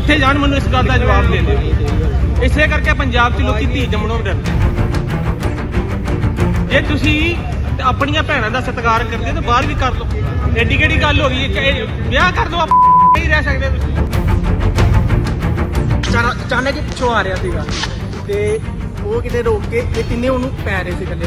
ਕਿੱਥੇ ਜਾਣ ਮੈਨੂੰ ਇਸ ਗੱਲ ਦਾ ਜਵਾਬ ਦੇ ਦਿਓ। ਇਸੇ ਕਰਕੇ ਪੰਜਾਬ 'ਚ ਲੋਕੀ ਧੀ ਜੰਮਣੋਂ ਡਰਦੇ ਜੇ ਤੁਸੀਂ ਆਪਣੀਆਂ ਭੈਣਾਂ ਦਾ ਸਤਿਕਾਰ ਕਰਦੇ ਹੋ ਤਾਂ ਬਾਹਰ ਵੀ ਕਰ ਲਓ। ਐਡੀ ਕਿਹੜੀ ਗੱਲ ਹੋ ਗਈ? ਕਿ ਵਿਆਹ ਕਰ ਦੋ, ਆਪਾਂ ਨਹੀਂ ਰਹਿ ਸਕਦੇ ਤੁਸੀਂ। ਅਚਾਨਕ ਅਚਾਨਕ ਪਿੱਛੋਂ ਆ ਰਿਹਾ ਸੀਗਾ। ਤੇ ਉਹ ਕਿਤੇ ਰੋਕ ਕੇ ਇਹ ਤਿੰਨੇ ਉਹਨੂੰ ਪੈ ਰਹੇ ਸੀ ਇਕੱਲੇ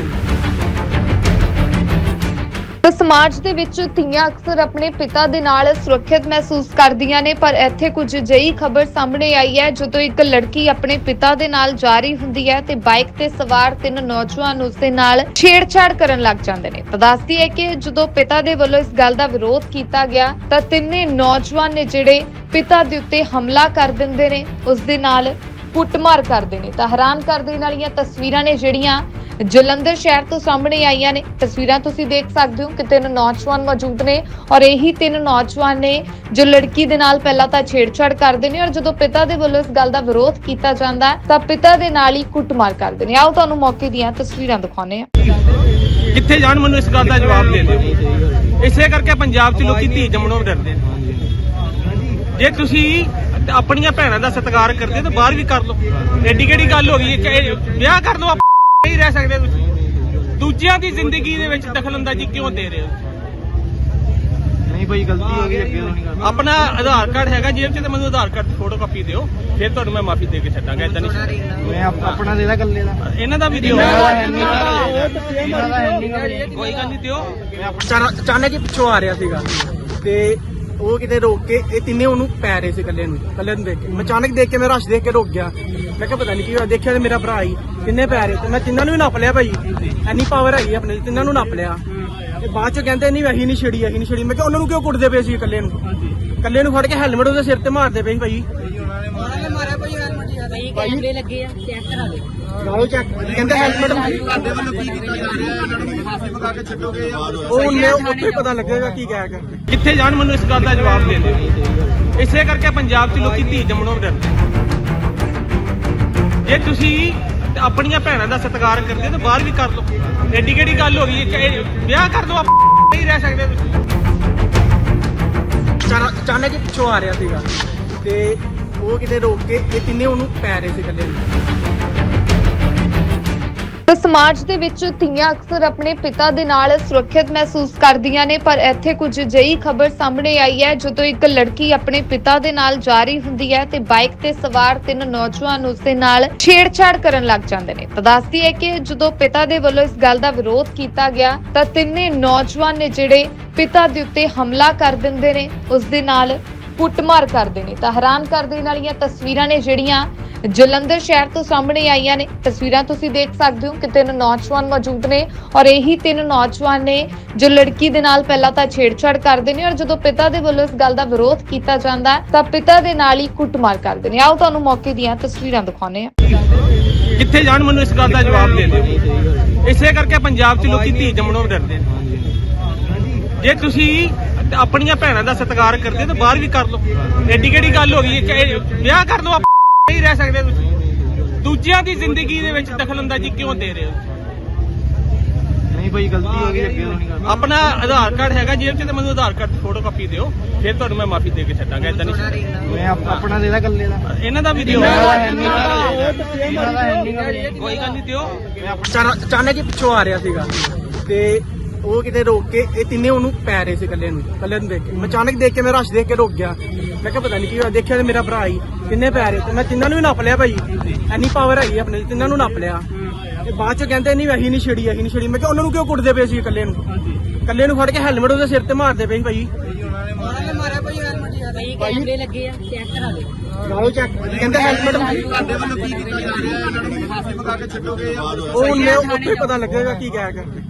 ਤਾਂ ਸਮਾਜ ਦੇ ਵਿੱਚ ਧੀਆਂ ਅਕਸਰ ਆਪਣੇ ਪਿਤਾ ਦੇ ਨਾਲ ਸੁਰੱਖਿਅਤ ਮਹਿਸੂਸ ਕਰਦੀਆਂ ਨੇ, ਪਰ ਇੱਥੇ ਕੁਝ ਅਜਿਹੀ ਖਬਰ ਸਾਹਮਣੇ ਆਈ ਹੈ, ਜਦੋਂ ਇੱਕ ਲੜਕੀ ਆਪਣੇ ਪਿਤਾ ਦੇ ਨਾਲ ਜਾ ਰਹੀ ਹੁੰਦੀ ਹੈ ਤੇ ਬਾਈਕ ਤੇ ਸਵਾਰ ਤਿੰਨ ਨੌਜਵਾਨ ਉਸ ਦੇ ਨਾਲ ਛੇੜਛਾੜ ਕਰਨ ਲੱਗ ਜਾਂਦੇ ਨੇ। ਤਾਂ ਦੱਸਦੀ ਹੈ ਕਿ ਜਦੋਂ ਪਿਤਾ ਦੇ ਵੱਲੋਂ ਇਸ ਗੱਲ ਦਾ ਵਿਰੋਧ ਕੀਤਾ ਗਿਆ, ਤਾਂ ਤਿੰਨੇ ਨੌਜਵਾਨ ਨੇ ਜਿਹੜੇ ਪਿਤਾ ਦੇ ਉੱਤੇ ਹਮਲਾ ਕਰ ਦਿੰਦੇ ਨੇ, ਉਸ ਦੇ ਨਾਲ ਕੁੱਟਮਾਰ ਕਰਦੇ ਨੇ। ਤਾਂ ਹੈਰਾਨ ਕਰ ਦੇਣ ਵਾਲੀਆਂ ਤਸਵੀਰਾਂ ਨੇ ਜਿਹੜੀਆਂ ਜਲੰਧਰ ਸ਼ਹਿਰ ਤੋਂ ਸਾਹਮਣੇ ਆਈਆਂ ਨੇ। ਤਸਵੀਰਾਂ ਤੁਸੀਂ ਦੇਖ ਸਕਦੇ ਹੋ ਕਿ ਤਿੰਨ ਨੌਜਵਾਨ ਮੌਜੂਦ ਨੇ ਔਰ ਇਹੀ ਤਿੰਨ ਨੌਜਵਾਨ ਨੇ ਜੋ ਲੜਕੀ ਦੇ ਨਾਲ ਪਹਿਲਾਂ ਤਾਂ ਛੇੜਛਾੜ ਕਰਦੇ ਨੇ ਔਰ ਜਦੋਂ ਪਿਤਾ ਦੇ ਵੱਲੋਂ ਇਸ ਗੱਲ ਦਾ ਵਿਰੋਧ ਕੀਤਾ ਜਾਂਦਾ ਹੈ, ਤਾਂ ਪਿਤਾ ਦੇ ਨਾਲ ਹੀ ਕੁੱਟਮਾਰ ਕਰਦੇ ਨੇ। ਆਓ ਤੁਹਾਨੂੰ ਮੌਕੇ ਦੀਆਂ ਤਸਵੀਰਾਂ ਦਿਖਾਉਂਦੇ ਹਾਂ। ਕਿੱਥੇ ਜਾਣ ਮੈਨੂੰ ਇਸ ਗੱਲ ਦਾ ਜਵਾਬ ਦੇ ਦਿਓ? ਇਸੇ ਕਰਕੇ ਪੰਜਾਬ 'ਚ ਲੋਕੀ ਧੀ ਜੰਮਣੋਂ ਡਰਦੇ ਜੇ ਤੁਸੀਂ ਆਪਣੀਆਂ ਭੈਣਾਂ ਦਾ ਸਤਿਕਾਰ ਕਰਦੇ ਹੋ ਤਾਂ ਬਾਹਰ ਵੀ ਕਰ ਲਓ। ਐਡੀ ਕਿਹੜੀ ਗੱਲ ਹੋ ਗਈ? ਵਿਆਹ ਕਰ ਲਓ ਨਹੀਂ ਰਹਿ ਸਕਦੇ ਤੁਸੀਂ। ਦੂਜਿਆਂ ਦੀ ਜ਼ਿੰਦਗੀ ਦੇ ਵਿੱਚ ਦਖਲਅੰਦਾਜ਼ੀ ਕਿਉਂ ਦੇ ਰਹੇ ਹੋ? ਨਹੀਂ ਭਾਈ ਗਲਤੀ ਹੋ ਗਈ ਅੱਗੇ ਤੋਂ ਨਹੀਂ ਕਰਨਾ। ਆਪਣਾ ਆਧਾਰ ਕਾਰਡ ਹੈਗਾ ਜੇਬ 'ਚ ਤੇ ਮੈਨੂੰ ਆਧਾਰ ਕਾਰਡ ਦੀ ਫੋਟੋ ਕਾਪੀ ਦਿਓ। ਫਿਰ ਤੁਹਾਨੂੰ ਮੈਂ ਮਾਫੀ ਦੇ ਕੇ ਛੱਡਾਂਗਾ ਇਦਾਂ ਨਹੀਂ ਮੈਂ ਆਪ- ਆਪਣਾ ਗੱਲੇ ਦਾ ਇਹਨਾਂ ਦਾ ਵੀ ਦਿਓ। ਇਹਨਾਂ ਦਾ ਹੈ ਨਹੀਂ ਗਾ। ਇਹਨਾਂ ਦਾ ਨਹੀਂ ਗਾ। ਕੋਈ ਗੱਲ ਨਹੀਂ ਦਿਓ। ਅਚਾਨਕ ਹੀ ਪਿੱਛੋਂ ਆ ਰਿਹਾ ਸੀਗਾ। ਤੇ ਉਹ ਕਿਤੇ ਰੋਕ ਕੇ ਇਹ ਤਿੰਨੇ ਉਹਨੂੰ ਪੈ ਰਹੇ ਸੀ ਇਕੱਲੇ ਨੂੰ। ਇਕੱਲੇ ਨੂੰ ਦੇਖ ਕੇ। ਮੈਂ ਅਚਾਨਕ ਦੇਖ ਕੇ ਮੈਂ ਰਸ਼ ਦੇਖ ਕੇ ਰੁਕ ਗਿਆ। ਮੈਂ ਕਿਹਾ ਪਤਾ ਨਹੀਂ ਕੀ ਹੋਇਆ ਦੇਖਿਆ ਤੇ ਮੇਰਾ ਭਰਾ ਹੀ ਤਿੰਨੇ ਪੈ ਰਹੇ ਤੇ ਮੈਂ ਤਿੰਨਾਂ ਨੂੰ ਵੀ ਨੱਪ ਲਿਆ ਭਾਈ। ਐਨੀ ਪਾਵਰ ਹੈਗੀ ਆਪਣੇ ਤਿੰਨਾਂ ਨੂੰ ਨੱਪ ਲਿਆ। ਤੇ ਬਾਅਦ ਚ ਕਹਿੰਦੇ ਨਹੀਂ ਵਹੀ ਨਹੀਂ ਛੜੀ ਅਹੀ ਨਹੀਂ ਛੜੀ। ਮੈਂ ਕਿਹਾ ਉਹਨਾਂ ਨੂੰ ਕਿਉਂ ਕੁੱਟਦੇ ਪਏ ਸੀ ਇਕੱਲੇ ਨੂੰ? ਇਕੱਲੇ ਨੂੰ ਫੜ ਕੇ ਹੈਲਮਟ ਉਹਦੇ ਸਿਰ ਤੇ ਮਾਰਦੇ ਪਏ ਸੀ ਭਾਈ। ਭਾਈ ਕੈਮਰੇ ਲੱਗੇ ਆ ਚੈੱਕ ਕਰਾ ਦੇ ਨਾਲੋਂ ਚੱਕ ਕਹਿੰਦੇ ਹੈਲਮਟ ਤੁਹਾਡੇ ਵੱਲੋਂ ਕੀ ਕੀਤਾ ਜਾ ਰਿਹਾ? ਇਹਨਾਂ ਨੂੰ ਫਾਂਸੀ ਪਕਾ ਕੇ ਛੱਡੋਗੇ ਉਹ ਉਹਨੇ ਉੱਥੇ ਪਤਾ ਲੱਗੇਗਾ ਕੀ ਕਹਿ ਕੇ। ਕਿੱਥੇ ਜਾਣ ਮੈਨੂੰ ਇਸ ਗੱਲ ਦਾ ਜਵਾਬ ਦੇ ਦਿਓ। ਇਸੇ ਕਰਕੇ ਪੰਜਾਬ 'ਚ ਲੋਕੀ ਧੀ ਜੰਮਣੋਂ ਡਰਦੇ ਜੇ ਤੁਸੀਂ ਆਪਣੀਆਂ ਭੈਣਾਂ ਦਾ ਸਤਿਕਾਰ ਕਰਦੇ ਹੋ ਤਾਂ ਬਾਹਰ ਵੀ ਕਰ ਲਓ। ਐਡੀ ਕਿਹੜੀ ਗੱਲ ਹੋ ਗਈ? ਹੈ ਇਹ ਵਿਆਹ ਕਰ ਲਓ, ਆਪਾਂ ਨਹੀਂ ਰਹਿ ਸਕਦੇ ਤੁਸੀਂ। ਅਚਾਨਕ ਅਚਾਨਕ ਪਿੱਛੋਂ ਆ ਰਿਹਾ ਸੀਗਾ ਤੇ ਉਹ ਕਿਤੇ ਰੋਕ ਕੇ ਇਹ ਤਿੰਨੇ ਉਹਨੂੰ ਪੈ ਰਹੇ ਸੀ ਇਕੱਲੇ ਤਾਂ ਸਮਾਜ ਦੇ ਵਿੱਚ ਧੀਆਂ ਅਕਸਰ ਆਪਣੇ ਪਿਤਾ ਦੇ ਨਾਲ ਸੁਰੱਖਿਅਤ ਮਹਿਸੂਸ ਕਰਦੀਆਂ ਨੇ, ਪਰ ਇੱਥੇ ਕੁਝ ਅਜਿਹੀ ਖਬਰ ਸਾਹਮਣੇ ਆਈ ਹੈ, ਜਦੋਂ ਇੱਕ ਲੜਕੀ ਆਪਣੇ ਪਿਤਾ ਦੇ ਨਾਲ ਜਾ ਰਹੀ ਹੁੰਦੀ ਹੈ ਤੇ ਬਾਈਕ ਤੇ ਸਵਾਰ ਤਿੰਨ ਨੌਜਵਾਨ ਉਸ ਦੇ ਨਾਲ ਛੇੜਛਾੜ ਕਰਨ ਲੱਗ ਜਾਂਦੇ ਨੇ। ਤਾਂ ਦੱਸਦੀ ਹੈ ਕਿ ਜਦੋਂ ਪਿਤਾ ਦੇ ਵੱਲੋਂ ਇਸ ਗੱਲ ਦਾ ਵਿਰੋਧ ਕੀਤਾ ਗਿਆ, ਤਾਂ ਤਿੰਨੇ ਨੌਜਵਾਨ ਨੇ ਜਿਹੜੇ ਪਿਤਾ ਦੇ ਉੱਤੇ ਹਮਲਾ ਕਰ ਦਿੰਦੇ ਨੇ, ਉਸ ਦੇ ਨਾਲ ਕੁੱਟਮਾਰ ਕਰਦੇ ਨੇ ਤਾਂ ਹੈਰਾਨ ਕਰ ਦੇਣ ਵਾਲੀਆਂ ਤਸਵੀਰਾਂ ਨੇ ਜਿਹੜੀਆਂ ਜਲੰਧਰ ਸ਼ਹਿਰ ਤੋਂ ਸਾਹਮਣੇ ਆਈਆਂ ਨੇ। ਤਸਵੀਰਾਂ ਤੁਸੀਂ ਦੇਖ ਸਕਦੇ ਹੋ ਕਿ ਤਿੰਨ ਨੌਜਵਾਨ ਮੌਜੂਦ ਨੇ ਔਰ ਇਹੀ ਤਿੰਨ ਨੌਜਵਾਨ ਨੇ ਜੋ ਲੜਕੀ ਦੇ ਨਾਲ ਪਹਿਲਾਂ ਤਾਂ ਛੇੜਛਾੜ ਕਰਦੇ ਨੇ ਔਰ ਜਦੋਂ ਪਿਤਾ ਦੇ ਵੱਲੋਂ ਇਸ ਗੱਲ ਦਾ ਵਿਰੋਧ ਕੀਤਾ ਜਾਂਦਾ, ਤਾਂ ਪਿਤਾ ਦੇ ਨਾਲ ਹੀ ਕੁੱਟਮਾਰ ਕਰਦੇ ਨੇ। ਆਓ ਤੁਹਾਨੂੰ ਮੌਕੇ ਦੀਆਂ ਤਸਵੀਰਾਂ ਦਿਖਾਉਂਦੇ ਹਾਂ। ਕਿੱਥੇ ਜਾਣ ਮੈਨੂੰ ਇਸ ਗੱਲ ਦਾ ਜਵਾਬ ਦੇ ਦਿਓ? ਇਸੇ ਕਰਕੇ ਪੰਜਾਬ 'ਚ ਲੋਕੀ ਧੀ ਜੰਮਣੋਂ ਡਰਦੇ ਜੇ ਤੁਸੀਂ ਆਪਣੀਆਂ ਭੈਣਾਂ ਦਾ ਸਤਿਕਾਰ ਕਰਦੇ ਹੋ ਤਾਂ ਬਾਹਰ ਵੀ ਕਰ ਲਓ। ਐਡੀ ਕਿਹੜੀ ਗੱਲ ਹੋ ਗਈ? ਹੈ ਕਿ ਵਿਆਹ ਕਰ ਲਓ ਆਪਾਂ ਨਹੀਂ ਰਹਿ ਸਕਦੇ ਤੁਸੀਂ। ਦੂਜਿਆਂ ਦੀ ਜ਼ਿੰਦਗੀ ਦੇ ਵਿੱਚ ਦਖਲਅੰਦਾਜ਼ੀ ਕਿਉਂ ਦੇ ਰਹੇ ਹੋ? ਨਹੀਂ ਭਾਈ ਗਲਤੀ ਹੋ ਗਈ ਅੱਗੇ ਤੋਂ ਨਹੀਂ ਕਰਨਾ ਆਪਣਾ ਆਧਾਰ ਕਾਰਡ ਹੈਗਾ ਜੇਬ 'ਚ ਤੇ ਮੈਨੂੰ ਆਧਾਰ ਕਾਰਡ ਦੀ ਫੋਟੋ ਕਾਪੀ ਦਿਓ ਫਿਰ ਤੁਹਾਨੂੰ ਮੈਂ ਮਾਫੀ ਦੇ ਕੇ ਛੱਡਾਂਗਾ ਇਦਾਂ ਨਹੀਂ ਮੈਂ ਆਪ- ਆਪਣਾ ਦੇਦਾ ਗੱਲੇ ਦਾ। ਇਹਨਾਂ ਦਾ ਵੀ ਦਿਓ। ਇਹਨਾਂ ਦਾ। ਇਹਨਾਂ ਦਾ ਨਹੀਂ ਗਾ। ਕੋਈ ਗੱਲ ਨਹੀਂ ਦਿਓ। ਅਚਾਨਕ ਅਚਾਨਕ ਹੀ ਪਿੱਛੋਂ ਆ ਰਿਹਾ ਸੀਗਾ ਤੇ ਉਹ ਕਿਤੇ ਰੋਕ ਕੇ ਇਹ ਤਿੰਨੇ ਉਹਨੂੰ ਪੈ ਰਹੇ ਸੀ ਇਕੱਲੇ ਨੂੰ ਇਕੱਲੇ ਨੂੰ ਦੇਖ ਕੇ। ਮੈਂ ਅਚਾਨਕ ਦੇਖ ਕੇ ਮੈਂ ਰਸ਼ ਦੇਖ ਕੇ ਰੁਕ ਗਿਆ। ਮੈਂ ਕਿਹਾ ਪਤਾ ਨਹੀਂ ਕੀ ਹੋਇਆ ਦੇਖਿਆ ਤੇ ਮੇਰਾ ਭਰਾ ਹੀ ਤਿੰਨੇ ਪੈ ਰਹੇ ਤੇ ਮੈਂ ਤਿੰਨਾਂ ਨੂੰ ਵੀ ਨੱਪ ਲਿਆ ਭਾਈ। ਐਨੀ ਪਾਵਰ ਹੈਗੀ ਆਪਣੇ 'ਚ, ਤਿੰਨਾਂ ਨੂੰ ਨੱਪ ਲਿਆ। ਤੇ ਬਾਅਦ ਚ ਕਹਿੰਦੇ ਨਹੀਂ ਵਹੀ ਨਹੀਂ ਛੜੀ ਅਹੀ ਨਹੀਂ ਛੜੀ। ਮੈਂ ਕਿਹਾ ਉਹਨਾਂ ਨੂੰ ਕਿਉਂ ਕੁੱਟਦੇ ਪਏ ਸੀ ਇਕੱਲੇ ਨੂੰ? ਇਕੱਲੇ ਨੂੰ ਫੜ ਕੇ ਹੈਲਮਟ ਉਹਦੇ ਸਿਰ ਤੇ ਮਾਰਦੇ ਪਏ ਸੀ ਭਾਈ। ਭਾਈ ਕੈਮਰੇ ਲੱਗੇ ਆ ਚੈੱਕ ਕਰਾ ਦੇ ਨਾਲੋਂ ਚੱਕ ਕਹਿੰਦੇ ਹੈਲਮਟ ਤੁਹਾਡੇ ਵੱਲੋਂ ਕੀ ਕੀਤਾ ਜਾ ਰਿਹਾ? ਇਹਨਾਂ ਨੂੰ ਫਾਂਸੀ ਪਕਾ ਕੇ ਛੱਡੋਗੇ ਉਹ ਉਹਨੇ ਉੱਥੇ ਪਤਾ ਲੱਗੇਗਾ ਕੀ ਕਹਿ ਕੇ।